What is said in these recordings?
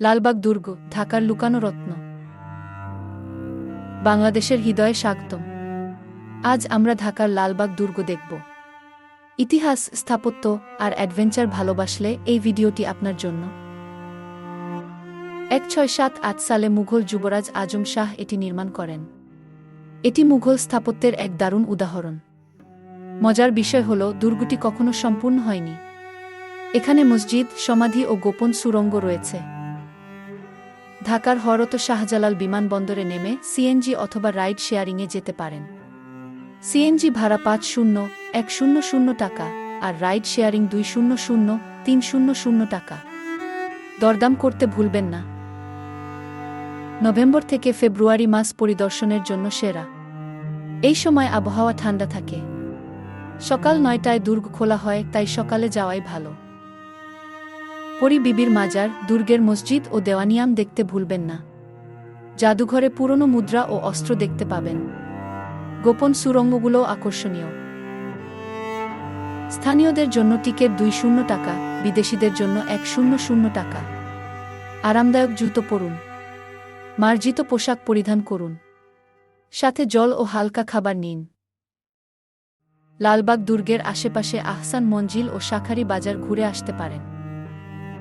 লালবাগ দুর্গ, ঢাকার লুকানো রত্ন। বাংলাদেশের হৃদয়ে স্বাগতম। আজ আমরা ঢাকার লালবাগ দুর্গ দেখব। ইতিহাস, স্থাপত্য আর অ্যাডভেঞ্চার ভালোবাসলে এই ভিডিওটি আপনার জন্য। এক ছয় সাত আট সালে মুঘল যুবরাজ আজম শাহ এটি নির্মাণ করেন। এটি মুঘল স্থাপত্যের এক দারুণ উদাহরণ। মজার বিষয় হল, দুর্গটি কখনো সম্পূর্ণ হয়নি। এখানে মসজিদ, সমাধি ও গোপন সুরঙ্গ রয়েছে। ঢাকার হরত শাহজালাল বিমানবন্দরে নেমে সিএনজি অথবা রাইড শেয়ারিংয়ে যেতে পারেন। সিএনজি ভাড়া পাঁচ শূন্য, এক শূন্য শূন্য টাকা আর রাইড শেয়ারিং দুই শূন্য শূন্য, তিন শূন্য শূন্য টাকা। দরদাম করতে ভুলবেন না। নভেম্বর থেকে ফেব্রুয়ারি মাস পরিদর্শনের জন্য সেরা। এই সময় আবহাওয়া ঠান্ডা থাকে। সকাল নয়টায় দুর্গ খোলা হয়, তাই সকালে যাওয়াই ভালো। পরি বিবির মাজার, দুর্গের মসজিদ ও দেওয়ানিয়াম দেখতে ভুলবেন না। জাদুঘরে পুরনো মুদ্রা ও অস্ত্র দেখতে পাবেন। গোপন সুরঙ্গগুলো আকর্ষণীয়। স্থানীয়দের জন্য টিকেট দুই শূন্য টাকা, বিদেশিদের জন্য এক শূন্য শূন্য টাকা। আরামদায়ক জুতো পরুন। মার্জিত পোশাক পরিধান করুন। সাথে জল ও হালকা খাবার নিন। লালবাগ দুর্গের আশেপাশে আহসান মঞ্জিল ও শাখারি বাজার ঘুরে আসতে পারেন।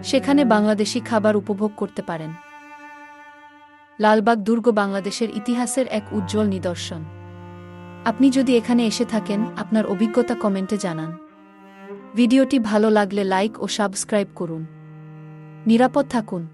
সেখানে বাংলাদেশি খাবার উপভোগ করতে পারেন। লালবাগ দুর্গ বাংলাদেশের ইতিহাসের এক উজ্জ্বল নিদর্শন। আপনি যদি এখানে এসে থাকেন, আপনার অভিজ্ঞতা কমেন্টে জানান। ভিডিওটি ভালো লাগলে লাইক ও সাবস্ক্রাইব করুন। নিরাপদ থাকুন।